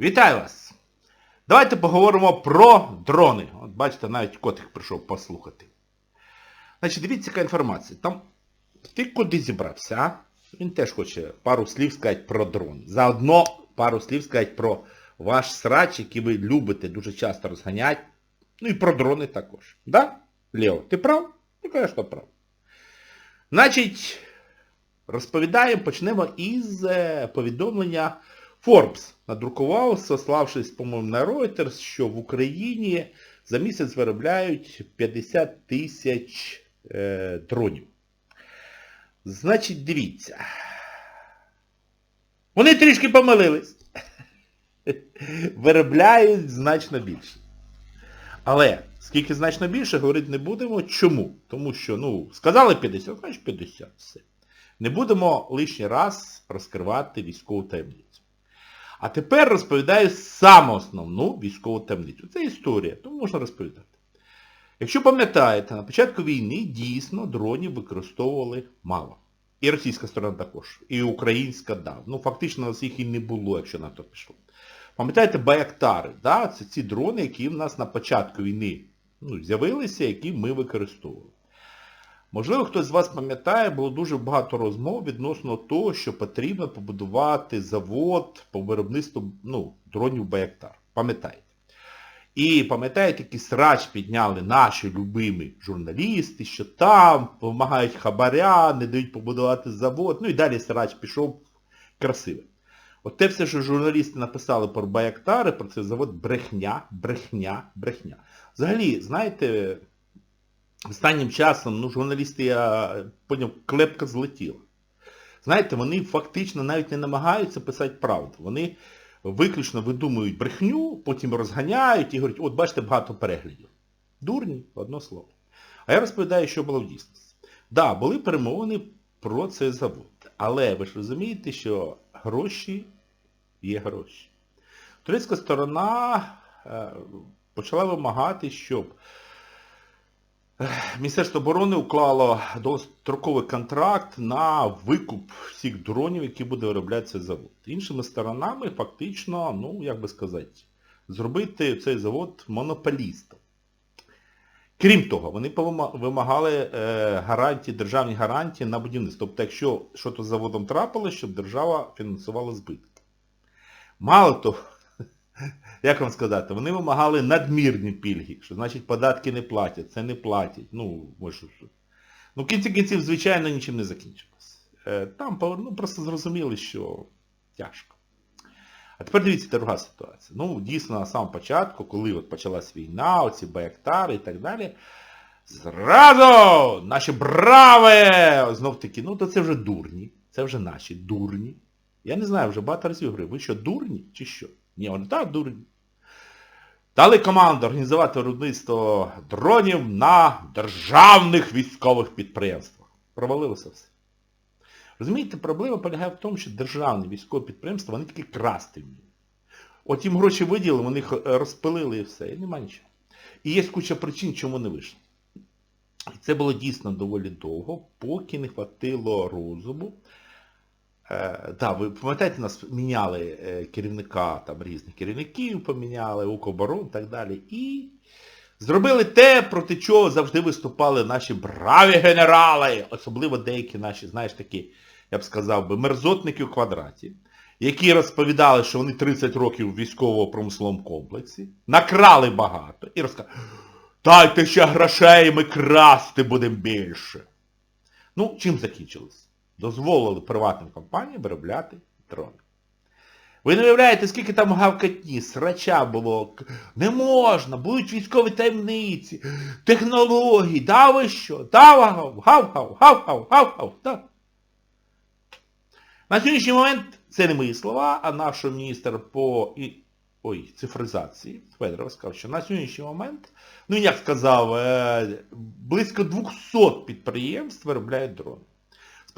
Вітаю вас! Давайте поговоримо про дрони. От бачите, навіть котик прийшов послухати. Значить, дивіться, яка інформація. Там ти куди зібрався? Він теж хоче пару слів сказати про дрон. Заодно пару слів сказати про ваш срач, який ви любите дуже часто розганяти. Ну і про дрони також. Да? Лео, ти прав? Ну, конечно, прав. Значить, розповідаємо, почнемо із е, повідомлення Forbes надрукував, сославшись, по-моєму, на Reuters, що в Україні за місяць виробляють 50 тисяч е, дронів. Значить, дивіться. Вони трішки помилились. Виробляють значно більше. Але скільки значно більше, говорити не будемо. Чому? Тому що, ну, сказали 50, значить 50. Все. Не будемо лишній раз розкривати військову таємницю. А тепер розповідаю саме основну військову таємницю. Це історія, тому можна розповідати. Якщо пам'ятаєте, на початку війни дійсно дронів використовували мало. І російська сторона також. І українська, да. Ну фактично у нас їх і не було, якщо на то пішло. Пам'ятаєте, Баяктари, да? це ці дрони, які в нас на початку війни ну, з'явилися, які ми використовували. Можливо, хтось з вас пам'ятає, було дуже багато розмов відносно того, що потрібно побудувати завод по виробництву ну, дронів Баяктар. Пам'ятаєте? І пам'ятаєте, який срач підняли наші любимі журналісти, що там вимагають хабаря, не дають побудувати завод. Ну і далі срач пішов красивий. От те все, що журналісти написали про Баяктари, про цей завод, брехня, брехня, брехня. Взагалі, знаєте, останнім часом, ну, журналісти, я поняв, клепка злетіла. Знаєте, вони фактично навіть не намагаються писати правду. Вони виключно видумують брехню, потім розганяють і говорять, от бачите, багато переглядів. Дурні, одно слово. А я розповідаю, що було в дійсності. Так, да, були перемовини про цей завод. Але ви ж розумієте, що гроші є гроші. Турецька сторона е, почала вимагати, щоб Міністерство оборони уклало достроковий контракт на викуп всіх дронів, які буде виробляти цей завод. Іншими сторонами, фактично, ну, як би сказати, зробити цей завод монополістом. Крім того, вони вимагали е, гарантії, державні гарантії на будівництво. Тобто, якщо щось з заводом трапилось, щоб держава фінансувала збитки. Мало того, як вам сказати, вони вимагали надмірні пільги, що значить податки не платять, це не платять. Ну, може, ну в кінці кінців, звичайно, нічим не закінчилось. Е, там ну, просто зрозуміли, що тяжко. А тепер дивіться, друга ситуація. Ну, дійсно, на самому початку, коли от почалась війна, оці Баяктари і так далі, зразу наші брави! Знов таки, ну то це вже дурні. Це вже наші дурні. Я не знаю, вже багато разів говорив, ви що, дурні чи що? Ні, вони так дурні. Дали команду організувати виробництво дронів на державних військових підприємствах. Провалилося все. Розумієте, проблема полягає в тому, що державні військові підприємства, вони такі красти вміють. От їм гроші виділили, вони їх розпилили і все. І нема нічого. І є куча причин, чому не вийшло. І це було дійсно доволі довго, поки не хватило розуму. Е, да, ви пам'ятаєте, нас міняли е, керівника, там різних керівників поміняли, Укоборон і так далі. І зробили те, проти чого завжди виступали наші браві генерали, особливо деякі наші, знаєш, такі, я б сказав би, мерзотники у квадраті, які розповідали, що вони 30 років в військово-промисловому комплексі, накрали багато і розказали, дайте ще грошей, ми красти будемо більше. Ну, чим закінчилось? Дозволили приватним компаніям виробляти дрони. Ви не уявляєте, скільки там гавкатні, срача було. Не можна, будуть військові таємниці, технології, да ви що? Да, гав, гав, гав, гав, гав, гав, гав, да. На сьогоднішній момент, це не мої слова, а наш міністр по ой, цифризації, Федоров сказав, що на сьогоднішній момент, ну як сказав, е, близько 200 підприємств виробляють дрони.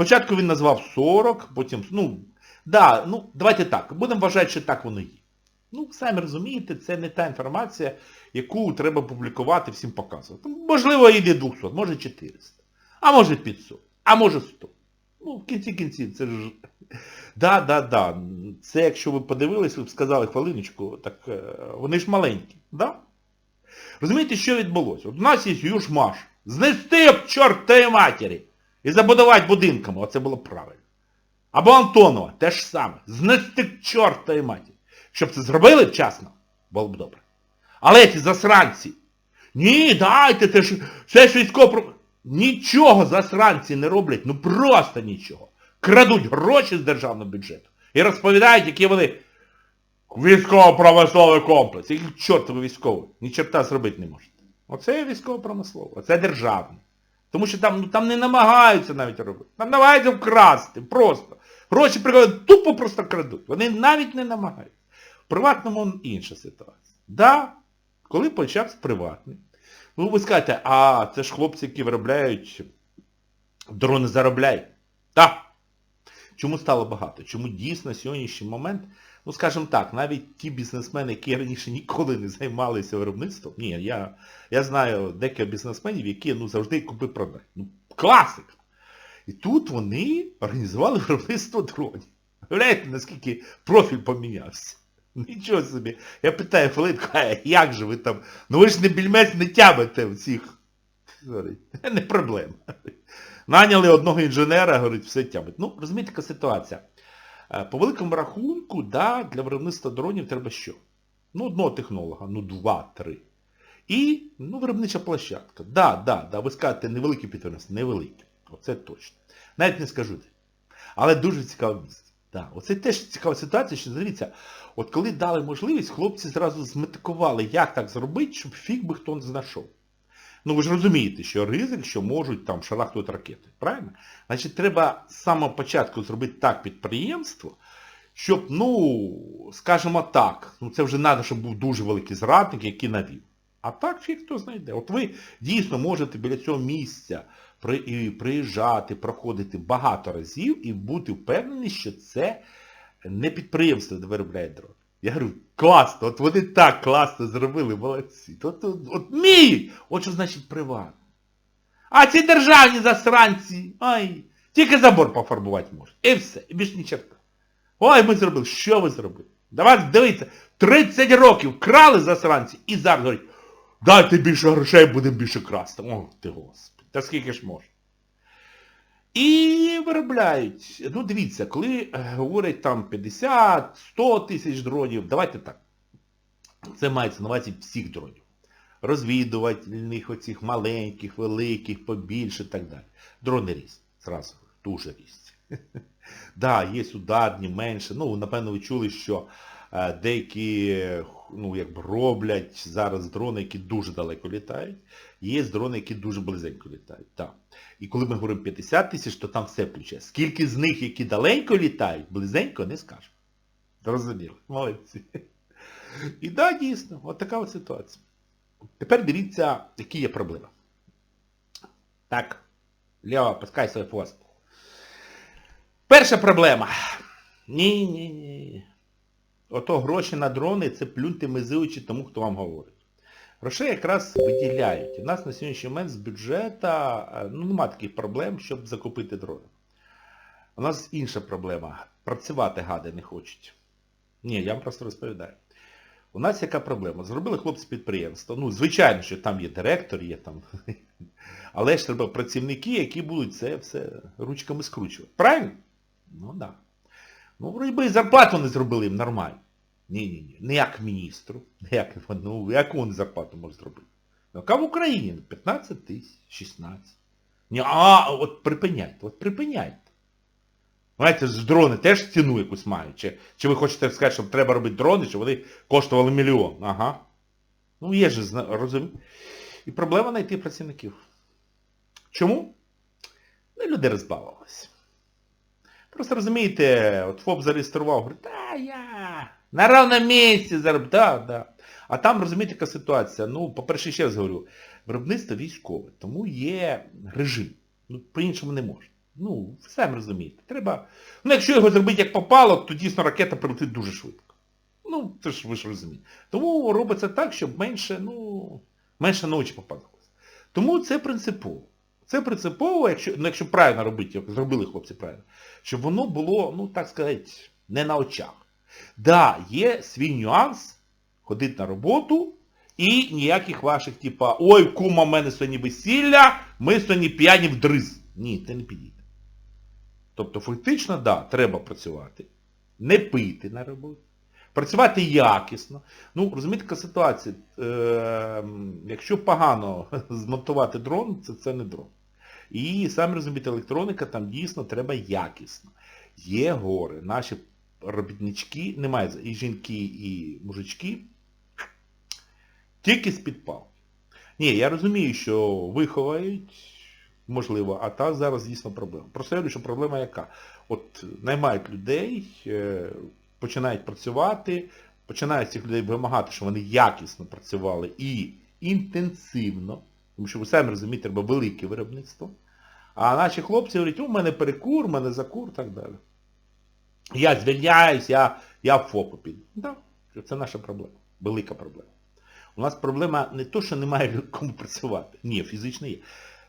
Спочатку він назвав 40, потім, ну, да, ну, давайте так, будемо вважати, що так воно є. Ну, самі розумієте, це не та інформація, яку треба публікувати, всім показувати. Можливо, не 200, може 400, а може 500, а може 100. Ну, в кінці кінців, це ж Да, да, да. Це якщо ви подивились, ви б сказали хвилиночку, так е, вони ж маленькі. Да? Розумієте, що відбулося? От у нас є южмаш. Знести б чортої матері і забудувати будинками. Оце було правильно. Або Антонова, те ж саме. Знести к чортої матері. Щоб це зробили вчасно, було б добре. Але ці засранці. Ні, дайте, це ж це ж військово... Нічого засранці не роблять, ну просто нічого. Крадуть гроші з державного бюджету. І розповідають, які вони військово-промисловий комплекс. Який чортовий військовий. Ні чорта зробити не можете. Оце військово-промисловий, оце державний. Тому що там, ну, там не намагаються навіть робити. Там намагаються вкрасти. Просто. Гроші приходять, тупо просто крадуть. Вони навіть не намагаються. В приватному інша ситуація. Да, коли почався приватний. Ну ви скажете, а це ж хлопці, які виробляють дрони заробляють. Так. Чому стало багато? Чому дійсно сьогоднішній момент, ну скажімо так, навіть ті бізнесмени, які раніше ніколи не займалися виробництвом, ні, я, я знаю декілька бізнесменів, які ну, завжди купи-продай. Ну, класика. І тут вони організували виробництво дронів. Уявляєте, наскільки профіль помінявся? Нічого собі. Я питаю Филипка, а як же ви там? Ну ви ж не більмець не тямите в цих. Не проблема. Наняли одного інженера, говорить, все тямить. Ну, розумієте, яка ситуація. Е, По великому рахунку, да, для виробництва дронів треба що? Ну, одного технолога, ну два, три. І, ну, виробнича площадка. Да, да, да, ви скажете, невелике підприємство, невелике. Оце точно. Навіть не скажу. де. Але дуже цікаве місце. Да, оце теж цікава ситуація, що дивіться, от коли дали можливість, хлопці зразу зметикували, як так зробити, щоб фіг би хто не знайшов. Ну ви ж розумієте, що ризик, що можуть там шарахнути ракети. Правильно? Значить, треба з самого початку зробити так підприємство, щоб, ну, скажімо так, ну це вже треба, щоб був дуже великий зрадник, який навів. А так фіг хто знайде. От ви дійсно можете біля цього місця приїжджати, проходити багато разів і бути впевнені, що це не підприємство, де виробляє дрон. Я говорю, класно, от вони так класно зробили, молодці. От, от, от мій! От що значить приват. А ці державні засранці, ай, тільки забор пофарбувати можуть. І все, і більш ні черта. Ой, ми зробили. Що ви зробили? Давайте дивіться, 30 років крали засранці і зараз говорять, дайте більше грошей, будемо більше красти. О, ти господи, та скільки ж можна. І виробляють. Ну дивіться, коли е, говорять там 50, 100 тисяч дронів, давайте так. Це мається на увазі всіх дронів. Розвідувальних, оцих маленьких, великих, побільше і так далі. Дрони різні. Зразу, дуже різні. Да, є ударні, менше. Ну, напевно, ви чули, що е, деякі ну, якби роблять зараз дрони, які дуже далеко літають. Є дрони, які дуже близенько літають. Так. І коли ми говоримо 50 тисяч, то там все включає. Скільки з них, які далеко літають, близенько не скажемо. Зрозуміло. Молодці. І так, да, дійсно, от така от ситуація. Тепер дивіться, які є проблеми. Так, Лео, пускай свій пост. Перша проблема. Ні, ні, ні. Ото гроші на дрони це плюньте мизуючи тому, хто вам говорить. Грошей якраз виділяють. У нас на сьогоднішній момент з бюджету ну, нема таких проблем, щоб закупити дрони. У нас інша проблема. Працювати гади не хочуть. Ні, я вам просто розповідаю. У нас яка проблема? Зробили хлопці підприємство. Ну, звичайно, що там є директор, є там. Але ж треба працівники, які будуть це все ручками скручувати. Правильно? Ну так. Да. Ну, вроді би і зарплату не зробили їм нормально. Ні-ні-ні. Не як міністру. Не як, ну, яку вони зарплату можуть зробити? Ну, яка в Україні? 15 тисяч, 16. Ні, а, от припиняйте, от припиняйте. Знаєте, ж дрони теж ціну якусь мають. Чи, чи ви хочете сказати, що треба робити дрони, щоб вони коштували мільйон? Ага. Ну є ж, розумієте. І проблема знайти працівників. Чому? Ну, люди розбавилися. Просто розумієте, от ФОП зареєстрував, говорить, та я на равному місці заробляю, да, да. А там, розумієте, яка ситуація. Ну, по-перше, ще раз говорю, виробництво військове, тому є режим. Ну, по-іншому не можна. Ну, самі розумієте. Треба. Ну, якщо його зробити як попало, то дійсно ракета прилетить дуже швидко. Ну, це ж ви ж розумієте. Тому робиться так, щоб менше, ну, менше ночі попадалося. Тому це принципово. Це принципово, якщо, ну, якщо правильно робити, як зробили хлопці правильно, щоб воно було, ну так сказати, не на очах. Да, є свій нюанс, ходити на роботу і ніяких ваших, типа, ой, кума, в мене сьогодні весілля, ми сьогодні п'яні в дриз. Ні, це не підійде. Тобто фактично, да, треба працювати, не пити на роботі, працювати якісно. Ну, розумієте, така ситуація, е, якщо погано змонтувати дрон, це, це не дрон. І самі розумієте, електроніка там дійсно треба якісно. Є гори, наші робітнички, немає, і жінки, і мужички, тільки з-під палки. Ні, я розумію, що виховають, можливо, а так зараз дійсно проблема. Просто я говорю, що проблема яка? От наймають людей, е, починають працювати, починають цих людей вимагати, щоб вони якісно працювали і інтенсивно, тому що ви самі розумієте, треба велике виробництво. А наші хлопці говорять, у мене перекур, у мене закур і так далі. Я звільняюсь, я, я в ФОПу піду. Да, це наша проблема. Велика проблема. У нас проблема не то, що немає кому працювати. Ні, фізично є.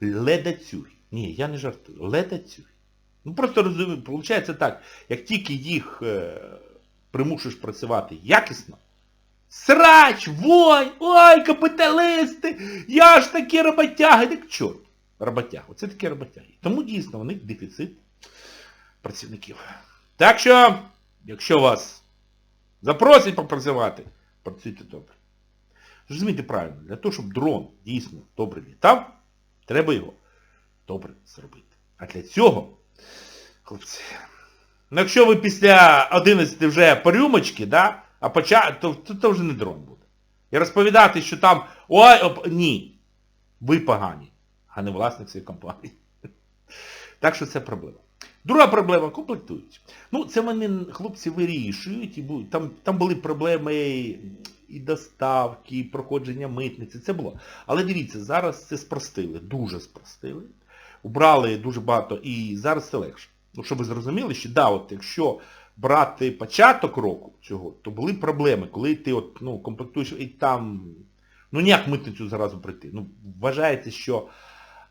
Ледацюги. Ні, я не жартую. Ледацюги. Ну просто розумію, виходить так, як тільки їх е, примушуєш працювати якісно, срач, вонь, ой, капіталисти, я ж такі роботяги, так чорт, роботяги, оце такі роботяги. Тому дійсно у них дефіцит працівників. Так що, якщо вас запросять попрацювати, працюйте добре. Розумієте правильно, для того, щоб дрон дійсно добре літав, треба його добре зробити. А для цього, хлопці, ну якщо ви після 11 вже по рюмочки, да, а поча... то, то, то вже не дрон буде. І розповідати, що там, ой, оп... ні, ви погані, а не власник цієї компанії. Так що це проблема. Друга проблема комплектують. Ну, це вони хлопці вирішують, і. Там, там були проблеми і доставки, і проходження митниці, це було. Але дивіться, зараз це спростили, дуже спростили. Убрали дуже багато і зараз це легше. Ну, щоб ви зрозуміли, що да, от якщо брати початок року цього, то були проблеми, коли ти от, ну, комплектуєш і там, ну ніяк митницю зразу прийти. Ну, вважається, що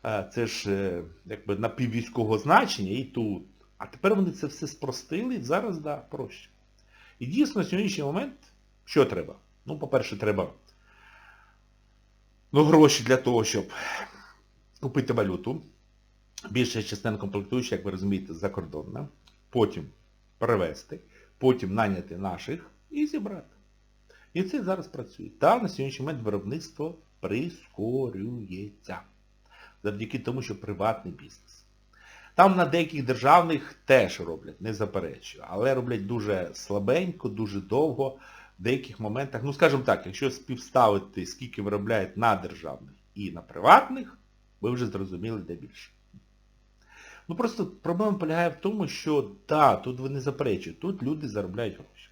це ж е, якби напіввійськового значення і тут. А тепер вони це все спростили, зараз, да, проще. І дійсно, на сьогоднішній момент, що треба? Ну, по-перше, треба ну, гроші для того, щоб купити валюту. Більша частина комплектуючих, як ви розумієте, закордонна. Потім перевезти, потім наняти наших і зібрати. І це зараз працює. Та на сьогоднішній момент виробництво прискорюється. Завдяки тому, що приватний бізнес. Там на деяких державних теж роблять, не заперечую, але роблять дуже слабенько, дуже довго, в деяких моментах, ну скажімо так, якщо співставити, скільки виробляють на державних і на приватних, ви вже зрозуміли, де більше. Ну просто проблема полягає в тому, що так, тут ви не заперечуєте, тут люди заробляють гроші.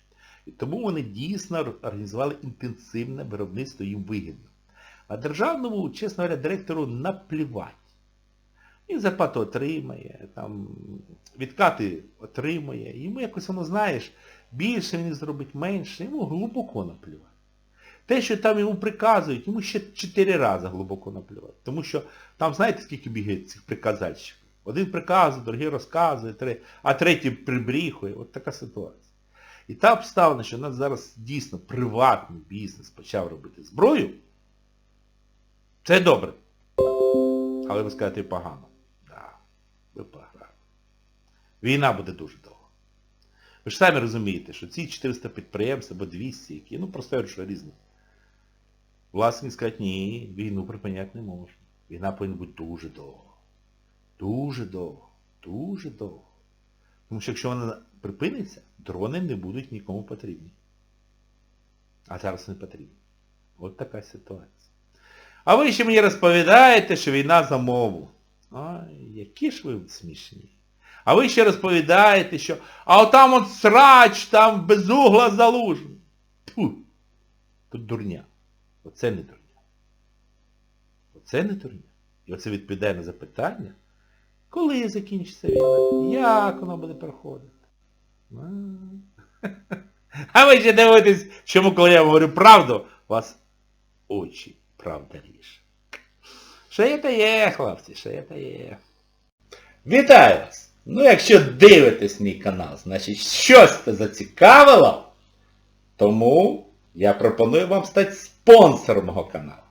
І тому вони дійсно організували інтенсивне виробництво їм вигідно. А державному, чесно говоря, директору наплівать. Він зарплату отримає, там, відкати отримує. Йому якось воно, знаєш, більше він зробить, менше, йому глибоко наплювати. Те, що там йому приказують, йому ще чотири рази глибоко наплювати. Тому що там, знаєте, скільки бігає цих приказальщиків? Один приказує, другий розказує, а третій прибріхує. От така ситуація. І та обставина, що у нас зараз дійсно приватний бізнес почав робити зброю, це добре. Але ви скажете погано. Да, ви погано. Війна буде дуже довго. Ви ж самі розумієте, що ці 400 підприємств або 200, які, ну просто що різні. Власні скажуть, ні, війну припиняти не можна. Війна повинна бути дуже довго. Дуже довго. Дуже довго. Тому що якщо вона припиниться, дрони не будуть нікому потрібні. А зараз не потрібні. От така ситуація. А ви ще мені розповідаєте, що війна за мову. Ай, які ж ви смішні. А ви ще розповідаєте, що а отам от срач, там без угла залужний. Тьфу. Тут дурня. Оце не дурня. Оце не дурня. І оце відповідає на запитання, коли закінчиться війна, як воно буде проходити. А. А ви ще дивитесь, чому коли я говорю правду, у вас очі правда ріже. Ще є та є, хлопці, ще є та є. Вітаю вас! Ну якщо дивитесь мій канал, значить щось це зацікавило, тому я пропоную вам стати спонсором мого каналу.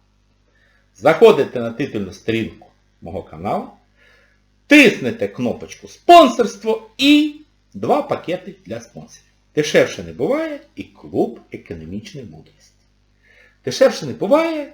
Заходите на титульну сторінку мого каналу, тиснете кнопочку спонсорство і два пакети для спонсорів. Дешевше не буває і клуб економічної мудрості. Дешевше не буває,